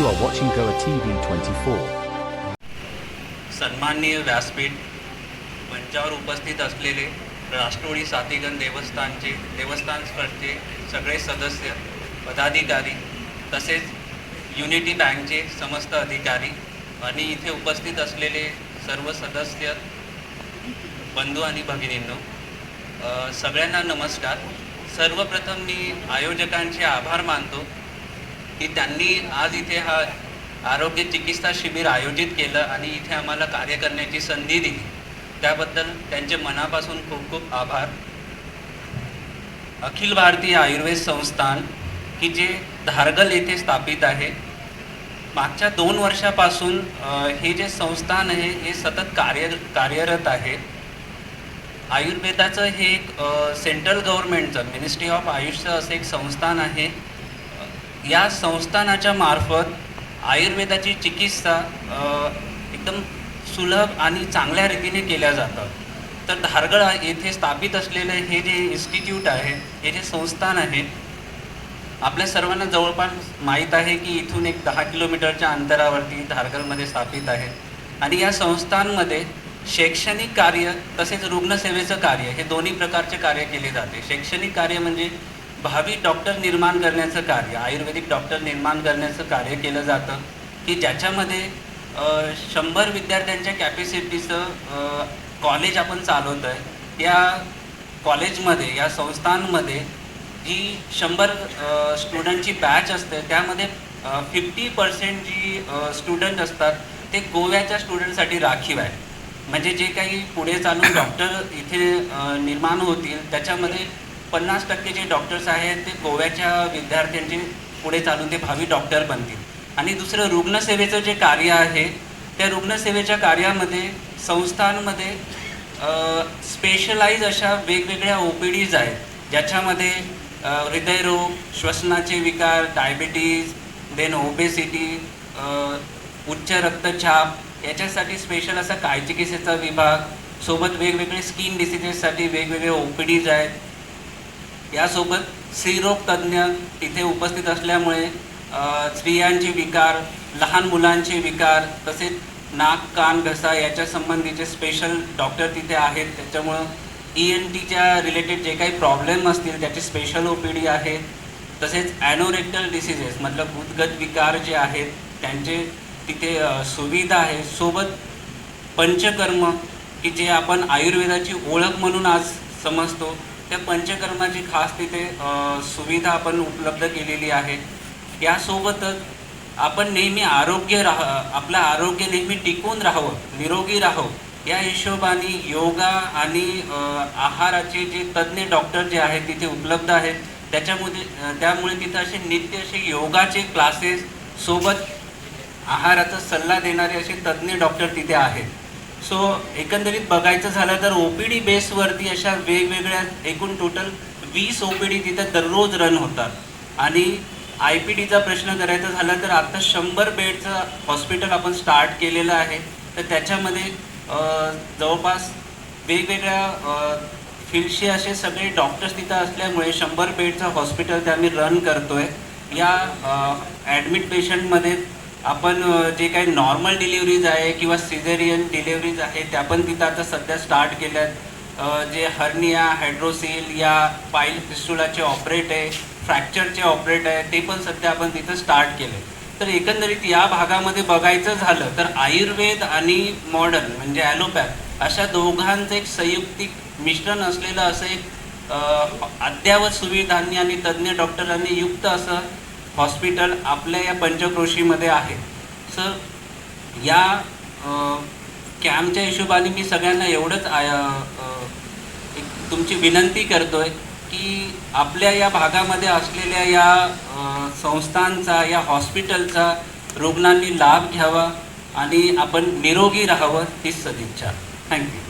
You are watching Goa TV 24. सन्माननीय व्यासपीठ मंचावर उपस्थित असलेले राष्ट्रवादी सातीगण देवस्थानचे देवस्थान ट्रस्टचे सगळे सदस्य पदाधिकारी तसेच युनिटी बँकचे समस्त अधिकारी आणि इथे उपस्थित असलेले सर्व सदस्य बंधू आणि भगिनींनो सगळ्यांना नमस्कार सर्वप्रथम मी आयोजकांचे आभार मानतो की त्यांनी आज इथे हा आरोग्य चिकित्सा शिबिर आयोजित केलं आणि इथे आम्हाला कार्य करण्याची संधी दिली. त्याबद्दल त्यांचे मनापासून खूप खूप आभार. अखिल भारतीय आयुर्वेद संस्थान की जे धारगल येथे स्थापित आहे मागच्या दोन वर्षापासून हे जे संस्थान आहे हे सतत कार्य कार्यरत आहे. आयुर्वेदाचं हे एक सेंट्रल गव्हर्नमेंटचं मिनिस्ट्री ऑफ आयुषचं असं एक संस्थान आहे. या संस्थानाच्या मार्फत आयुर्वेदाची चिकित्सा एकदम सुलभ आणि चांगल्या रीतीने केल्या जातात. तर धारगळ येथे स्थापित असलेलं हे जे इन्स्टिट्यूट आहे हे जे संस्थान आहे आपल्या सर्वांना जवळपास माहीत आहे की इथून एक दहा किलोमीटरच्या अंतरावरती धारगळमध्ये स्थापित आहे. आणि या संस्थांमध्ये शैक्षणिक कार्य तसेच रुग्णसेवेचं कार्य हे दोन्ही प्रकारचे कार्य केले जाते. शैक्षणिक कार्य म्हणजे भावी डॉक्टर निर्माण करण्याचं कार्य आयुर्वेदिक डॉक्टर निर्माण करण्याचं कार्य केलं जातं की ज्याच्यामध्ये शंभर विद्यार्थ्यांच्या कॅपॅसिटीचं कॉलेज आपण चालवतो आहे या कॉलेजमध्ये या संस्थांमध्ये जी शंभर स्टुडंटची बॅच असते त्यामध्ये फिफ्टी पर्सेंट जी स्टुडंट असतात ते गोव्याच्या स्टुडंटसाठी राखीव आहे म्हणजे जे काही पुढे चालून डॉक्टर इथे निर्माण होतील त्याच्यामध्ये पन्नास टक्के जे डॉक्टर्स आहेत ते गोव्याच्या विद्यार्थ्यांचे पुढे चालून ते भावी डॉक्टर बनतील. आणि दुसरं रुग्णसेवेचं जे कार्य आहे त्या रुग्णसेवेच्या कार्यामध्ये संस्थांमध्ये स्पेशलाइज अशा वेगवेगळ्या ओ पी डीज आहेत ज्याच्यामध्ये हृदयरोग श्वसनाचे विकार डायबिटीज देन ओबेसिटी उच्च रक्तचाप याच्यासाठी स्पेशल असा काय चिकित्सेचा विभाग सोबत वेगवेगळे स्किन डिसिजेससाठी वेगवेगळे ओ पी डीज आहेत. यासोबत स्त्रीरोग तज्ज्ञ तिथे उपस्थित असल्यामुळे स्त्रियांचे विकार लहान मुलांचे विकार तसेच नाक कान घसा याच्या संबंधीचे स्पेशल डॉक्टर तिथे आहेत. त्याच्यामुळं ई एन टीच्या रिलेटेड जे काही प्रॉब्लेम असतील त्याचे स्पेशल ओ पी डी आहे. तसेच ॲनोरेक्टल डिसिजेस मतलब उद्गत विकार जे आहेत त्यांचे तिथे सुविधा आहे. सोबत पंचकर्म की जे आपण आयुर्वेदाची ओळख म्हणून आज समजतो. त्या पंचकर्माची खास तिथे सुविधा आपण उपलब्ध केलेली आहे यासोबतच आपण नेहमी आरोग्य राह आपलं आरोग्य नेहमी टिकून राहावं निरोगी राहावं. या हिशोबाने योगा आणि आहाराचे जे तज्ज्ञ डॉक्टर जे आहेत तिथे उपलब्ध आहेत. त्याच्यामध्ये त्यामुळे तिथं असे नित्य असे योगाचे क्लासेस सोबत आहाराचा सल्ला देणारे असे तज्ज्ञ डॉक्टर तिथे आहेत. सो एकंदरीत बघायचं झालं तर ओ पी डी बेसवरती अशा वेगवेगळ्या एकूण टोटल वीस ओ पी डी तिथं दररोज रन होतात. आणि आय पी डीचा प्रश्न करायचा झाला तर आता शंभर बेडचं हॉस्पिटल आपण स्टार्ट केलेलं आहे. तर त्याच्यामध्ये जवळपास वेगवेगळ्या फील्डचे असे सगळे डॉक्टर्स तिथं असल्यामुळे शंभर बेडचं हॉस्पिटल ते आम्ही रन करतो आहे या ॲडमिट पेशंटमध्ये आपण जे काही नॉर्मल डिलिव्हरीज आहे किंवा सिझेरियन डिलिव्हरीज आहे त्या पण तिथं आता सध्या स्टार्ट केल्या आहेत जे हर्निया हायड्रोसिल या पाईल फिस्टुलाचे ऑपरेट आहे फ्रॅक्चरचे ऑपरेट आहे ते पण सध्या आपण तिथं स्टार्ट केले तर एकंदरीत या भागामध्ये बघायचं झालं तर आयुर्वेद आणि मॉडर्न म्हणजे ॲलोपॅथ अशा दोघांचं एक संयुक्तिक मिश्रण असलेलं असं एक अद्ययावत सुविधांनी आणि तज्ज्ञ डॉक्टरांनी युक्त असं हॉस्पिटल आपल्या या पंचक्रोशीमध्ये आहे. सर या कॅम्पच्या हिशोबाने मी सगळ्यांना एवढंच आय- एक तुमची विनंती करतोय की आपल्या या भागामध्ये असलेल्या या संस्थांचा या हॉस्पिटलचा रुग्णांनी लाभ घ्यावा आणि आपण निरोगी राहावं हीच सदिच्छा. थँक्यू